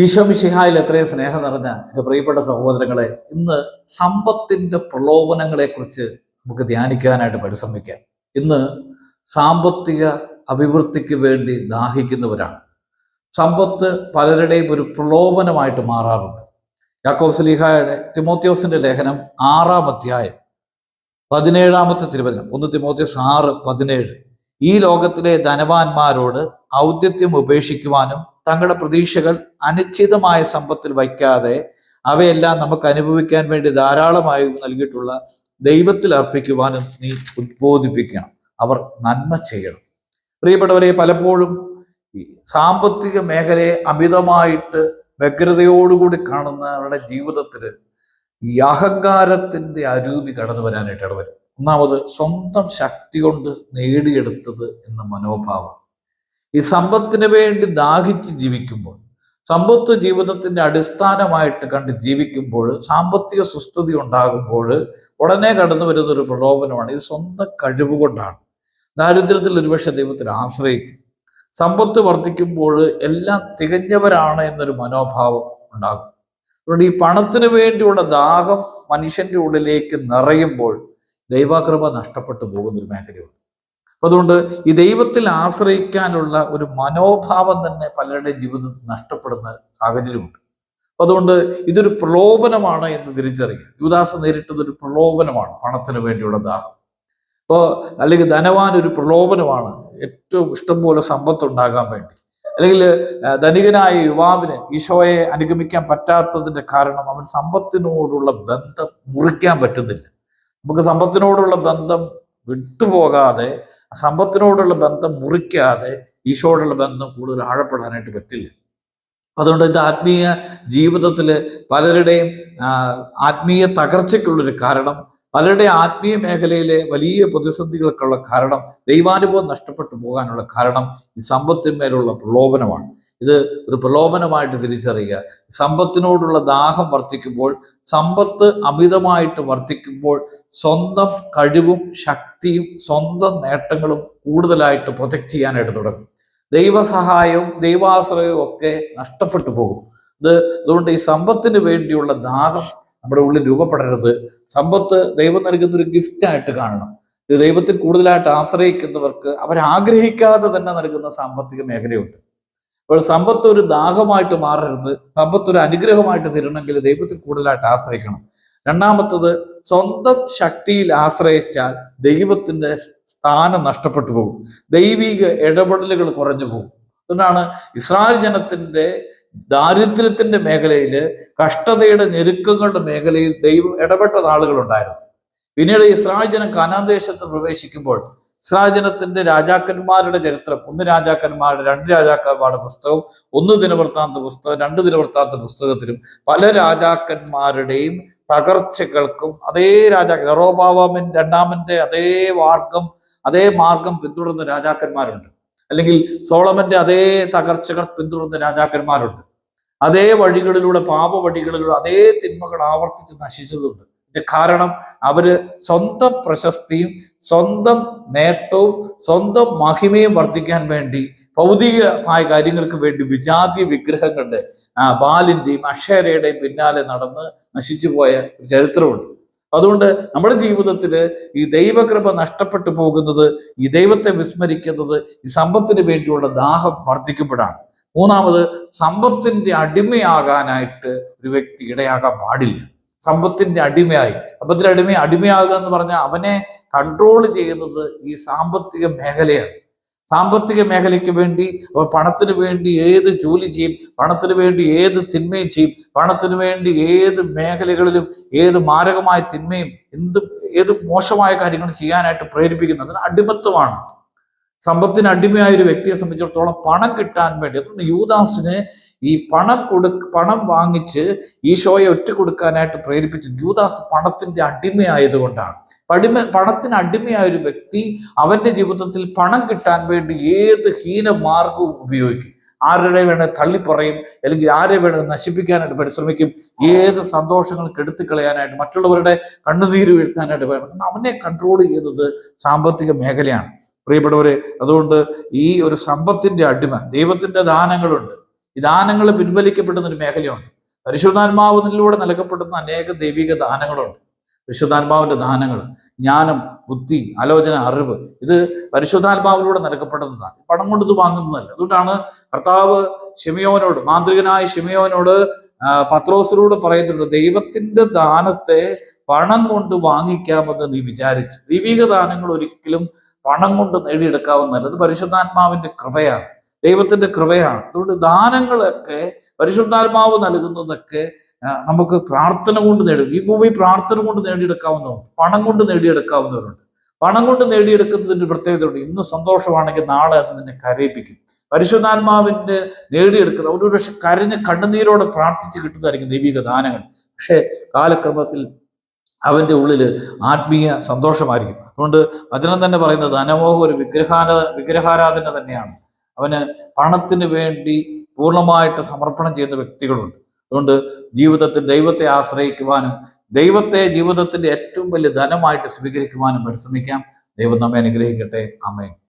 ഈശോ മിശിഹായിൽ എത്രയും സ്നേഹം നിറഞ്ഞ എന്റെ പ്രിയപ്പെട്ട സഹോദരങ്ങളെ ഇന്ന് സമ്പത്തിന്റെ പ്രലോഭനങ്ങളെ കുറിച്ച് നമുക്ക് ധ്യാനിക്കാനായിട്ട് പരിശ്രമിക്കാം. ഇന്ന് സാമ്പത്തിക അഭിവൃദ്ധിക്ക് വേണ്ടി ദാഹിക്കുന്നവരാണ്. സമ്പത്ത് പലരുടെയും ഒരു പ്രലോഭനമായിട്ട് മാറാറുണ്ട്. യാക്കോബ് സ്ലീഹായുടെ തിമോത്യോസിന്റെ ലേഖനം ആറാം അധ്യായം പതിനേഴാമത്തെ തിരുവചനം ഒന്ന് തിമോത്യോസ് ആറ് പതിനേഴ്. ഈ ലോകത്തിലെ ധനവാന്മാരോട് ഔദ്യത്യം ഉപേക്ഷിക്കുവാനും തങ്ങളുടെ പ്രതീക്ഷകൾ അനിശ്ചിതമായ സമ്പത്തിൽ വയ്ക്കാതെ അവയെല്ലാം നമുക്ക് അനുഭവിക്കാൻ വേണ്ടി ധാരാളമായി നൽകിയിട്ടുള്ള ദൈവത്തിൽ അർപ്പിക്കുവാനും നീ ഉദ്ബോധിപ്പിക്കണം അവർ നന്മ ചെയ്യണം. പ്രിയപ്പെട്ടവരെ പലപ്പോഴും ഈ സാമ്പത്തിക മേഖലയെ അമിതമായിട്ട് വ്യഗ്രതയോടുകൂടി കാണുന്നവരുടെ ജീവിതത്തിൽ ഈ അഹങ്കാരത്തിന്റെ അരൂപി കടന്നു വരാനായിട്ട് ഇടവരും. ഒന്നാമത് സ്വന്തം ശക്തി കൊണ്ട് നേടിയെടുത്തത് എന്ന മനോഭാവം. ഈ സമ്പത്തിന് വേണ്ടി ദാഹിച്ച് ജീവിക്കുമ്പോൾ സമ്പത്ത് ജീവിതത്തിന്റെ അടിസ്ഥാനമായിട്ട് കണ്ട് ജീവിക്കുമ്പോൾ സാമ്പത്തിക സുസ്ഥിതി ഉണ്ടാകുമ്പോൾ ഉടനെ കടന്നു വരുന്ന ഒരു പ്രലോഭനമാണ്. ഇത് സ്വന്തം കഴിവ് കൊണ്ടാണ്. ദാരിദ്ര്യത്തിൽ ഒരുപക്ഷെ ദൈവത്തിൽ ആശ്രയിക്കും. സമ്പത്ത് വർദ്ധിക്കുമ്പോൾ എല്ലാം തികഞ്ഞവരാണ് എന്നൊരു മനോഭാവം ഉണ്ടാകും. അതുകൊണ്ട് ഈ പണത്തിന് വേണ്ടിയുള്ള ദാഹം മനുഷ്യന്റെ ഉള്ളിലേക്ക് നിറയുമ്പോൾ ദൈവാകൃപ നഷ്ടപ്പെട്ടു പോകുന്ന ഒരു മേഖലയുണ്ട്. അതുകൊണ്ട് ഈ ദൈവത്തിൽ ആശ്രയിക്കാനുള്ള ഒരു മനോഭാവം തന്നെ പലരുടെയും ജീവിതത്തിൽ നഷ്ടപ്പെടുന്ന സാഹചര്യമുണ്ട്. അതുകൊണ്ട് ഇതൊരു പ്രലോഭനമാണ് എന്ന് തിരിച്ചറിയുക. യുവദാസ് നേരിട്ടത് ഒരു പ്രലോഭനമാണ് പണത്തിന് വേണ്ടിയുള്ള ദാഹം. ഇപ്പോൾ അല്ലെങ്കിൽ ധനവാൻ ഒരു പ്രലോഭനമാണ് ഏറ്റവും ഇഷ്ടംപോലെ സമ്പത്ത് ഉണ്ടാകാൻ വേണ്ടി. അല്ലെങ്കിൽ ധനികനായ യുവാവിന് ഈശോയെ അനുഗമിക്കാൻ പറ്റാത്തതിന്റെ കാരണം അവൻ സമ്പത്തിനോടുള്ള ബന്ധം മുറിക്കാൻ പറ്റുന്നില്ല. നമുക്ക് സമ്പത്തിനോടുള്ള ബന്ധം വിട്ടുപോകാതെ സമ്പത്തിനോടുള്ള ബന്ധം മുറിക്കാതെ ഈശോടുള്ള ബന്ധം കൂടുതൽ ആഴപ്പെടാനായിട്ട് പറ്റില്ല. അതുകൊണ്ട് ഇത് ആത്മീയ ജീവിതത്തിൽ പലരുടെയും ആത്മീയ തകർച്ചയ്ക്കുള്ളൊരു കാരണം പലരുടെ ആത്മീയ മേഖലയിലെ വലിയ പ്രതിസന്ധികൾക്കുള്ള കാരണം ദൈവാനുഭവം നഷ്ടപ്പെട്ടു പോകാനുള്ള കാരണം ഈ സമ്പത്തിന്മേലുള്ള പ്രലോഭനമാണ്. ഇത് ഒരു പ്രലോഭനമായിട്ട് തിരിച്ചറിയുക. സമ്പത്തിനോടുള്ള ദാഹം വർദ്ധിക്കുമ്പോൾ സമ്പത്ത് അമിതമായിട്ട് വർദ്ധിക്കുമ്പോൾ സ്വന്തം കഴിവും ശക്തിയും സ്വന്തം നേട്ടങ്ങളും കൂടുതലായിട്ട് പ്രൊജക്റ്റ് ചെയ്യാനായിട്ട് തുടങ്ങും. ദൈവസഹായവും ദൈവാശ്രയവും ഒക്കെ നഷ്ടപ്പെട്ടു പോകും. ഇത് അതുകൊണ്ട് ഈ സമ്പത്തിന് വേണ്ടിയുള്ള ദാഹം നമ്മുടെ ഉള്ളിൽ രൂപപ്പെടരുത്. സമ്പത്ത് ദൈവം നൽകുന്ന ഒരു ഗിഫ്റ്റായിട്ട് കാണണം. ഇത് ദൈവത്തിൽ കൂടുതലായിട്ട് ആശ്രയിക്കുന്നവർക്ക് അവരാഗ്രഹിക്കാതെ തന്നെ നൽകുന്ന സാമ്പത്തിക മേഖലയുണ്ട്. അപ്പോൾ സമ്പത്ത് ഒരു ദാഹമായിട്ട് മാറരുത്. സമ്പത്ത് ഒരു അനുഗ്രഹമായിട്ട് തരണമെങ്കിൽ ദൈവത്തിൽ കൂടുതലായിട്ട് ആശ്രയിക്കണം. രണ്ടാമത്തത് സ്വന്തം ശക്തിയിൽ ആശ്രയിച്ചാൽ ദൈവത്തിന്റെ സ്ഥാനം നഷ്ടപ്പെട്ടു പോകും. ദൈവിക ഇടപെടലുകൾ കുറഞ്ഞു പോകും. അതുകൊണ്ടാണ് ഇസ്രായേൽ ജനത്തിന്റെ ദാരിദ്ര്യത്തിന്റെ മേഖലയിൽ കഷ്ടതയുടെ ഞെരുക്കങ്ങളുടെ മേഖലയിൽ ദൈവം ഇടപെട്ട ആളുകളുണ്ടായിരുന്നു പിന്നീട് ഇസ്രായേൽ ജനം കാനാൻ ദേശത്ത് പ്രവേശിക്കുമ്പോൾ ഇസ്രായേൽ ജനത്തിന്റെ രാജാക്കന്മാരുടെ ചരിത്രം ഒന്ന് രാജാക്കന്മാരുടെ രണ്ട് രാജാക്കന്മാരുടെ പുസ്തകം ഒന്ന് ദിനവൃത്താന്ത പുസ്തകം രണ്ട് ദിനവൃത്താന്ത പുസ്തകത്തിലും പല രാജാക്കന്മാരുടെയും തകർച്ചകൾക്കും അതേ രാജാ യറോബാവാമിൻ രണ്ടാമന്റെ അതേ മാർഗം അതേ മാർഗം പിന്തുടർന്ന രാജാക്കന്മാരുണ്ട്. അല്ലെങ്കിൽ സോളമന്റെ അതേ തകർച്ചകൾ പിന്തുടർന്ന രാജാക്കന്മാരുണ്ട്. അതേ വഴികളിലൂടെ പാപ വഴികളിലൂടെ അതേ തിന്മകൾ ആവർത്തിച്ച് നശിച്ചതുണ്ട്. കാരണം അവർ സ്വന്തം പ്രശസ്തിയും സ്വന്തം നേട്ടവും സ്വന്തം മഹിമയും വർദ്ധിക്കാൻ വേണ്ടി ഭൗതികമായ കാര്യങ്ങൾക്ക് വേണ്ടി വിജാതി വിഗ്രഹങ്ങളുടെ ആ ബാലിന്റെയും അക്ഷരയുടെയും പിന്നാലെ നടന്ന് നശിച്ചു പോയ ഒരു ചരിത്രമുണ്ട്. അതുകൊണ്ട് നമ്മുടെ ജീവിതത്തിൽ ഈ ദൈവകൃപ നഷ്ടപ്പെട്ടു പോകുന്നത് ഈ ദൈവത്തെ വിസ്മരിക്കുന്നത് ഈ സമ്പത്തിന് വേണ്ടിയുള്ള ദാഹം വർദ്ധിക്കപ്പെടാണ്. മൂന്നാമത് സമ്പത്തിന്റെ അടിമയാകാനായിട്ട് ഒരു വ്യക്തി ഇടയാകാൻ പാടില്ല. സമ്പത്തിന്റെ അടിമയായി. സമ്പത്തിന്റെ അടിമ അടിമയാകുക എന്ന് പറഞ്ഞാൽ അവനെ കൺട്രോൾ ചെയ്യുന്നത് ഈ സാമ്പത്തിക മേഖലയാണ്. സാമ്പത്തിക മേഖലയ്ക്ക് വേണ്ടി അവ പണത്തിന് വേണ്ടി ഏത് ജോലി ചെയ്യും പണത്തിന് വേണ്ടി ഏത് തിന്മയും ചെയ്യും പണത്തിന് വേണ്ടി ഏത് മേഖലകളിലും ഏത് മാരകമായ തിന്മയും എന്ത് ഏത് മോശമായ കാര്യങ്ങളും ചെയ്യാനായിട്ട് പ്രേരിപ്പിക്കുന്നത് അതിന് അടിമത്വമാണ്. സമ്പത്തിന് അടിമയായ ഒരു വ്യക്തിയെ സംബന്ധിച്ചിടത്തോളം പണം കിട്ടാൻ വേണ്ടി അതുകൊണ്ട് യൂദാസിന് ഈ പണം കൊടു പണം വാങ്ങിച്ച് ഈശോയെ ഒറ്റ കൊടുക്കാനായിട്ട് പ്രേരിപ്പിച്ച് യൂദാസ് പണത്തിന്റെ അടിമയായതുകൊണ്ടാണ്. പടിമ പണത്തിന് അടിമയായ ഒരു വ്യക്തി അവന്റെ ജീവിതത്തിൽ പണം കിട്ടാൻ വേണ്ടി ഏത് ഹീന മാർഗവും ഉപയോഗിക്കും. ആരുടെ വേണേൽ തള്ളിപ്പറയും അല്ലെങ്കിൽ ആരെ വേണേൽ നശിപ്പിക്കാനായിട്ട് പരിശ്രമിക്കും ഏത് സന്തോഷങ്ങൾ കെടുത്തി കളയാനായിട്ട് മറ്റുള്ളവരുടെ കണ്ണുനീര് വീഴ്ത്താനായിട്ട് വേണം അവനെ കൺട്രോൾ ചെയ്യുന്നത് സാമ്പത്തിക മേഖലയാണ്. പ്രിയപ്പെട്ടവരെ അതുകൊണ്ട് ഈ ഒരു സമ്പത്തിന്റെ അടിമ ദൈവത്തിന്റെ ദാനങ്ങളുണ്ട്. ഈ ദാനങ്ങൾ പിൻവലിക്കപ്പെടുന്ന ഒരു മേഖലയുണ്ട്. പരിശുദ്ധാത്മാവിലൂടെ നൽകപ്പെടുന്ന അനേക ദൈവിക ദാനങ്ങളുണ്ട്. പരിശുദ്ധാത്മാവിന്റെ ദാനങ്ങൾ ജ്ഞാനം ബുദ്ധി ആലോചന അറിവ് ഇത് പരിശുദ്ധാത്മാവിലൂടെ നൽകപ്പെടുന്നതാണ്. പണം കൊണ്ട് വാങ്ങുന്നതല്ല. അതുകൊണ്ടാണ് കർത്താവ് ഷിമിയോനോട് മാന്ത്രികനായ ഷിമിയോനോട് പത്രോസിലൂടെ പറയുന്നുണ്ട് ദൈവത്തിന്റെ ദാനത്തെ പണം കൊണ്ട് വാങ്ങിക്കാമെന്ന് നീ വിചാരിച്ചു. ദൈവിക ദാനങ്ങൾ ഒരിക്കലും പണം കൊണ്ട് നേടിയെടുക്കാവുന്നതല്ല. അത് പരിശുദ്ധാത്മാവിന്റെ കൃപയാണ്. ദൈവത്തിന്റെ കൃപയാണ്. അതുകൊണ്ട് ദാനങ്ങളൊക്കെ പരിശുദ്ധാത്മാവ് നൽകുന്നതൊക്കെ നമുക്ക് പ്രാർത്ഥന കൊണ്ട് നേടും ഈ ഭൂമി പ്രാർത്ഥന കൊണ്ട് നേടിയെടുക്കാവുന്നതുണ്ട് പണം കൊണ്ട് നേടിയെടുക്കാവുന്നവരുണ്ട്. പണം കൊണ്ട് നേടിയെടുക്കുന്നതിന്റെ പ്രത്യേകതയുണ്ട്. ഇന്ന് സന്തോഷമാണെങ്കിൽ നാളെ അത് നിന്നെ കരയിപ്പിക്കും. പരിശുദ്ധാത്മാവിന്റെ നേടിയെടുക്കുന്ന ഒരു പക്ഷെ കരഞ്ഞ് കണ്ണുനീരോടെ പ്രാർത്ഥിച്ച് കിട്ടുന്നതായിരിക്കും ദൈവിക ദാനങ്ങൾ. പക്ഷേ കാലക്രമത്തിൽ അവന്റെ ഉള്ളിൽ ആത്മീയ സന്തോഷമായിരിക്കും. അതുകൊണ്ട് വചനം തന്നെ പറയുന്നത് ധനമോഹം ഒരു വിഗ്രഹാര വിഗ്രഹാരാധന തന്നെയാണ്. അവന് പണത്തിന് വേണ്ടി പൂർണമായിട്ട് സമർപ്പണം ചെയ്യുന്ന വ്യക്തികളുണ്ട്. അതുകൊണ്ട് ജീവിതത്തിൽ ദൈവത്തെ ആശ്രയിക്കുവാനും ദൈവത്തെ ജീവിതത്തിന്റെ ഏറ്റവും വലിയ ധനമായിട്ട് സ്വീകരിക്കുവാനും പരിശ്രമിക്കാം. ദൈവം നമ്മെ അനുഗ്രഹിക്കട്ടെ. അമേൻ